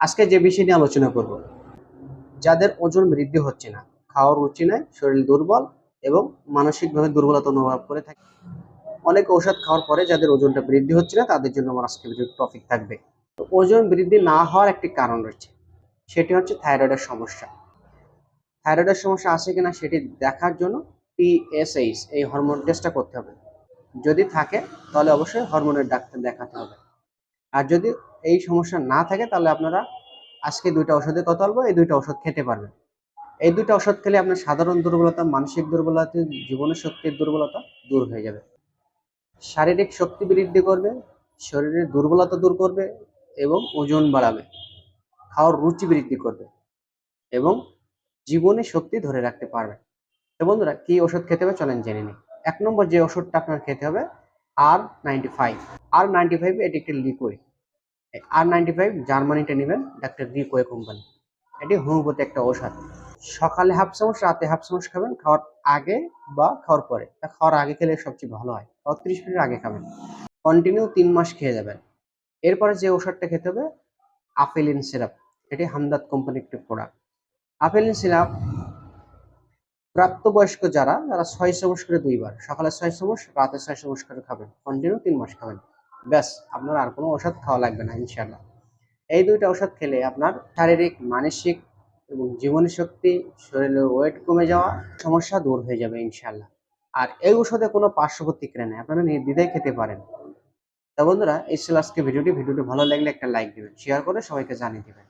আজকে যে বিষয় নিয়ে আলোচনা করব, যাদের ওজন বৃদ্ধি হচ্ছে না, খাওয়ার রুচি নাই, শরীর দুর্বল এবং মানসিকভাবে দুর্বলতা অনুভব করে থাকে। অনেক ঔষধ খাওয়ার পরে যাদের ওজনটা বৃদ্ধি হচ্ছে না, তাদের জন্য আমার আজকে টপিক থাকবে। ওজন বৃদ্ধি না হওয়ার একটি কারণ রয়েছে, সেটি হচ্ছে থাইরয়েডের সমস্যা। থাইরয়েডের সমস্যা আছে কিনা সেটি দেখার জন্য টিএসএইচ এই হরমোন টেস্টটা করতে হবে। যদি থাকে, তাহলে অবশ্যই হরমোনের ডাক্তার দেখাতে হবে। আর যদি এই সমস্যা না থাকে, তাহলে আপনারা আজকে দুইটা ওষুধের কথা বলব, এই দুইটা ওষুধ খেতে পারবেন। এই দুইটা ওষুধ খেলে আপনার সাধারণ দুর্বলতা, মানসিক দুর্বলতা, জীবনের শক্তির দুর্বলতা দূর হয়ে যাবে। শারীরিক শক্তি বৃদ্ধি করবে, শরীরের দুর্বলতা দূর করবে এবং ওজন বাড়াবে, খাওয়ার রুচি বৃদ্ধি করবে এবং জীবনে শক্তি ধরে রাখতে পারবে। তো বন্ধুরা, কি ওষুধ খেতে হবে চলেন জেনে নিই। এক নম্বর যে ওষুধটা আপনার খেতে হবে আর নাইনটি ফাইভ আর নাইনটি ফাইভ এটি একটি লিকুইড আর নাইনটি ফাইভ জার্মানিটা নেবেন ডাক্তার রিকোয়ে কোম্পানি এটি হোমিওপ্যাথি একটা ঔষধ। সকালে হাফ চামচ, রাতে হাফ চামচ খাবেন। খাওয়ার আগে বা খাওয়ার পরে। তা খাওয়ার আগে খেলে সবচেয়ে ভালো হয়। খাওয়ার ত্রিশ মিনিট আগে খাবেন। কন্টিনিউ তিন মাস খেয়ে যাবেন। এরপরে যে ওষুধটা খেতে হবে আপেলিন সিরাপ এটি হামদাদ কোম্পানির একটি প্রোডাক্ট আপেলিন সিরাপ প্রাপ্তবয়স্ক যারা, তারা ছয় চামচ করে দুইবার। সকালে ছয় চামচ, রাতে ছয় চামচ করে খাবেন। কন্টিনিউ তিন মাস খাবেন। ব্যাস, আপনার আর কোনো ওষুধ খাওয়া লাগবে না ইনশাল্লাহ এই দুইটা ওষুধ খেলে আপনার শারীরিক, মানসিক এবং জীবনী শক্তি, শরীরের ওয়েট কমে যাওয়া সমস্যা দূর হয়ে যাবে ইনশাল্লাহ আর এই ওষুধে কোনো পার্শ্ব প্রতিক্রিয়া নেই, আপনারা নির্দ্বিধায় খেতে পারেন। তা বন্ধুরা, এই ছিল আজকে ভিডিওটি। ভিডিওটি ভালো লাগলে একটা লাইক দিবেন শেয়ার করে সবাইকে জানিয়ে দিবেন।